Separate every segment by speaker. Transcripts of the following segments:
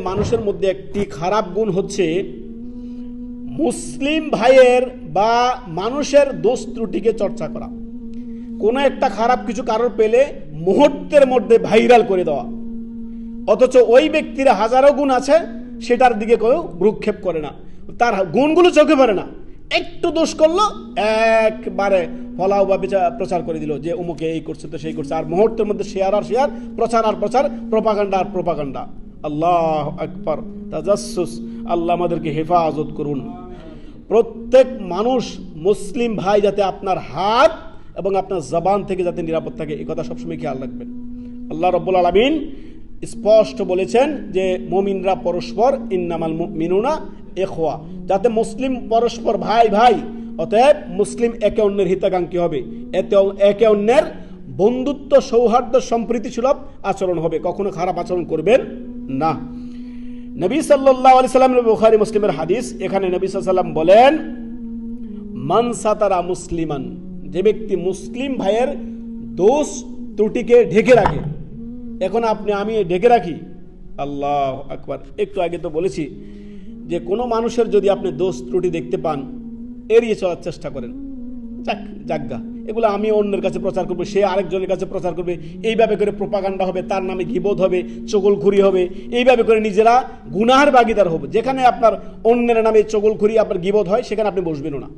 Speaker 1: মানুষের মধ্যে একটি খারাপ গুণ হচ্ছে, মুসলিম ভাইয়ের বা মানুষের দোষ ত্রুটিকে চর্চা করা। কোনো একটা খারাপ কিছু কারোর পেলে মুহূর্তের মধ্যে ভাইরাল করে দেওয়া। অথচ ওই ব্যক্তির হাজারো গুণ আছে, সেটার দিকে কেউ ভ্রুক্ষেপ করে না। তার গুণগুলো চোখে পড়ে না। একটু দোষ করল, একবারে ফলাও বা প্রচার করে দিল যে, অমুকে এই করছে, তো সেই করছে। আর মুহূর্তের মধ্যে শেয়ার আর শেয়ার, প্রচার আর প্রচার, প্রপাগান্ডা আর প্রপাগান্ডা। আল্লাহ আকবর, তাজাসুস, আল্লাহ আমাদেরকে হেফাজত করুন। প্রত্যেক মানুষ মুসলিম ভাই যাতে আপনার হাত এবং আপনার জবান থেকে যাতে নিরাপদ থাকে এই কথা সবসময় খেয়াল রাখবেন। আল্লাহ রব্বুল আলমিন স্পষ্ট বলেছেন যে, মমিনরা পরস্পর, ইন্নামাল মিনুনা এখোয়া যাতে মুসলিম পরস্পর ভাই ভাই, অতএব মুসলিম একে অন্যের হিতাকাঙ্ক্ষী হবে। এতে একে অন্যের বন্ধুত্ব সৌহার্দ্য সম্প্রীতি সুলভ আচরণ হবে। কখনো খারাপ আচরণ করবেন না। নবী সাল্লাহ আলি সাল্লাম বুখারি, মুসলিমের হাদিস, এখানে নবী সাল্লাম বলেন, মান সাতারা মুসলিমান যে ব্যক্তি মুসলিম ভাইয়ের দোষ ত্রুটিকে ঢেকে রাখে। এখন আপনি, আমি ঢেকে রাখি? আল্লাহ আকবার। একটু আগে তো বলেছি যে কোনো মানুষের যদি আপনি দোষ ত্রুটি দেখতে পান, এড়িয়ে চলার চেষ্টা করেন। যাক যাজ্ঞা এগুলো আমি অন্যের কাছে প্রচার করব, সে আরেকজনের কাছে প্রচার করবে। এইভাবে করে প্রপাগান্ডা হবে, তার নামে গিবোধ হবে, চগলখুরি হবে। এইভাবে করে নিজেরা গুনাহার বাগিদার হবে। যেখানে আপনার অন্যের নামে চগলখুরি, আপনার গিবোধ হয়, সেখানে আপনি বসবেনও না।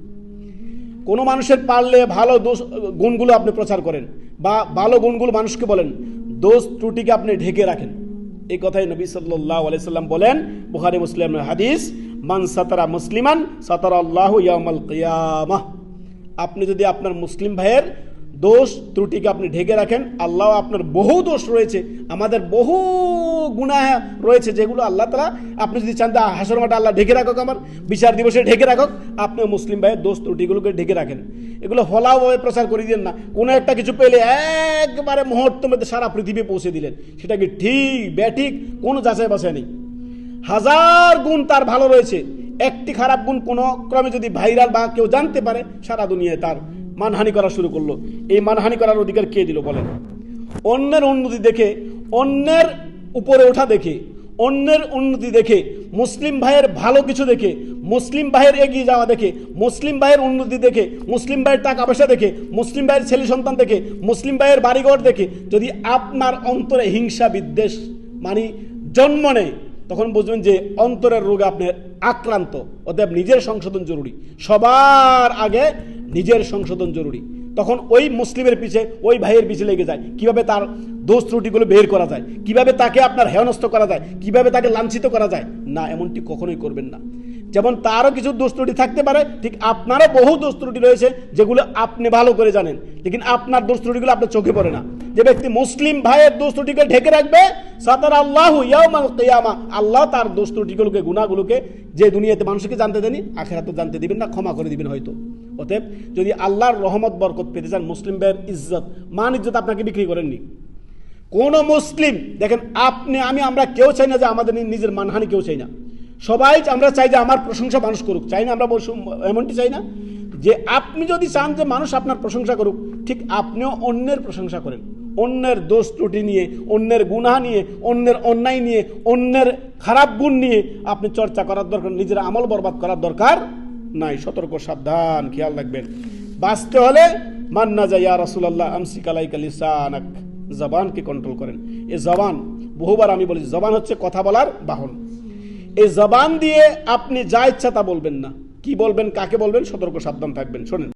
Speaker 1: কোনো মানুষের পারলে ভালো দোষ, গুণগুলো আপনি প্রচার করেন বা ভালো গুণগুলো মানুষকে বলেন, দোষ ত্রুটিকে আপনি ঢেকে রাখেন। এই কথাই নবী সাল্লাহ আলাইসাল্লাম বলেন বুহারি মুসলিম হাদিস, মান সাতারা মুসলিমান সাতারা আল্লাহ ইয়ামাল কিয়ামাহ আপনি যদি আপনার মুসলিম ভাইয়ের দোষ ত্রুটিকে আপনি ঢেকে রাখেন, আল্লাহ আপনার বহু দোষ রয়েছে, আমাদের বহু গুণা রয়েছে যেগুলো আল্লাহ তালা আপনি যদি চান তা হাসর মাঠে আল্লাহ ঢেকে রাখক আমার, বিচার দিবসে ঢেকে রাখক, আপনি মুসলিম ভাইয়ের দোষ ত্রুটিগুলোকে ঢেকে রাখেন। এগুলো হলাওভাবে প্রচার করে দিলেন না। কোনো একটা কিছু পেলে একবারে মুহূর্তের মধ্যে সারা পৃথিবী পৌঁছে দিলেন। সেটা কি ঠিক ব্যাঠিক কোনো যাচাই বাছাই নেই। হাজার গুণ তার ভালো রয়েছে। একটি খারাপ গুণ কোনো ক্রমে যদি ভাইরাল বা কেউ জানতে পারে, সারা দুনিয়ায় তার মানহানি করা শুরু করল। এই মানহানি করার অধিকার কে দিল বলেন? অন্যের উন্নতি দেখে, অন্যের উপরে ওঠা দেখে, অন্যের উন্নতি দেখে, মুসলিম ভাইয়ের ভালো কিছু দেখে, মুসলিম ভাইয়ের এগিয়ে যাওয়া দেখে, মুসলিম ভাইয়ের উন্নতি দেখে, মুসলিম ভাইয়ের টাকা পয়সা দেখে, মুসলিম ভাইয়ের ছেলে সন্তান দেখে, মুসলিম ভাইয়ের বাড়িঘর দেখে যদি আপনার অন্তরে হিংসা বিদ্বেষ মানে জন্ম নেয় তখন বুঝবেন যে অন্তরের রোগে আপনি আক্রান্ত। অতএব নিজের সংশোধন জরুরি। সবার আগে নিজের সংশোধন জরুরি। তখন ওই মুসলিমের পিছে, ওই ভাইয়ের পিছে লেগে যায়। কীভাবে তার দোষ ত্রুটিগুলো বের করা যায়? কীভাবে তাকে আপনার হেয়নস্থ করা যায়? কীভাবে তাকে লাঞ্ছিত করা যায়? না, এমনটি কখনোই করবেন না। যেমন তারও কিছু দোষ ত্রুটি থাকতে পারে, ঠিক আপনারও বহু দোষ ত্রুটি রয়েছে যেগুলো আপনি ভালো করে জানেন, লেকিন আপনার দোষ ত্রুটিগুলো আপনার চোখে পড়ে না। যে ব্যক্তি মুসলিম ভাইয়ের দোষ ত্রুটিকে ঢেকে রাখবে, সাতার আল্লাহ কিয়ামা, আল্লাহ তার দোষ ত্রুটিগুলোকে গুণাগুলোকে যে দুনিয়াতে মানুষকে জানতে দেনি আখেরাতে জানতে দিবেন না, ক্ষমা করে দিবেন হয়তো। অতএব যদি আল্লাহর রহমত, বরকত পেতে চান, মুসলিম ভাইয়ের ইজ্জত, মান ইজ্জত আপনাকে বিক্রি করেননি। কোন মুসলিম, দেখেন আপনি, আমি, আমরা কেউ চাই না যে আমাদের নিজের মানহানি কেউ চাই না। সবাই আমরা চাই যে আমার প্রশংসা মানুষ করুক, চাই না আমরা এমনটি চাই না যে আপনি যদি চান যে মানুষ আপনার প্রশংসা করুক, ঠিক আপনিও অন্যের প্রশংসা করেন। অন্যের দোষ ত্রুটি নিয়ে, অন্যের গুনাহ নিয়ে, অন্যের অন্যায় নিয়ে, অন্যের খারাপ গুণ নিয়ে আপনি চর্চা করার দরকার, নিজের আমল বরবাদ করার দরকার নাই। সতর্ক, সাবধান, খেয়াল রাখবেন। বাঁচতে হলে মান্না যায়, ইয়া রাসূলুল্লাহ, আমসিক আলাইকা লিসানাক। জবানকে কন্ট্রোল করেন। এ জবান, বহুবার আমি বলি জবান হচ্ছে কথা বলার বাহন। এই জবান দিয়ে আপনি যা ইচ্ছা তা বলবেন না। কি বলবেন, কাকে বলবেন, সতর্ক, সাবধান থাকবেন। শোনেন।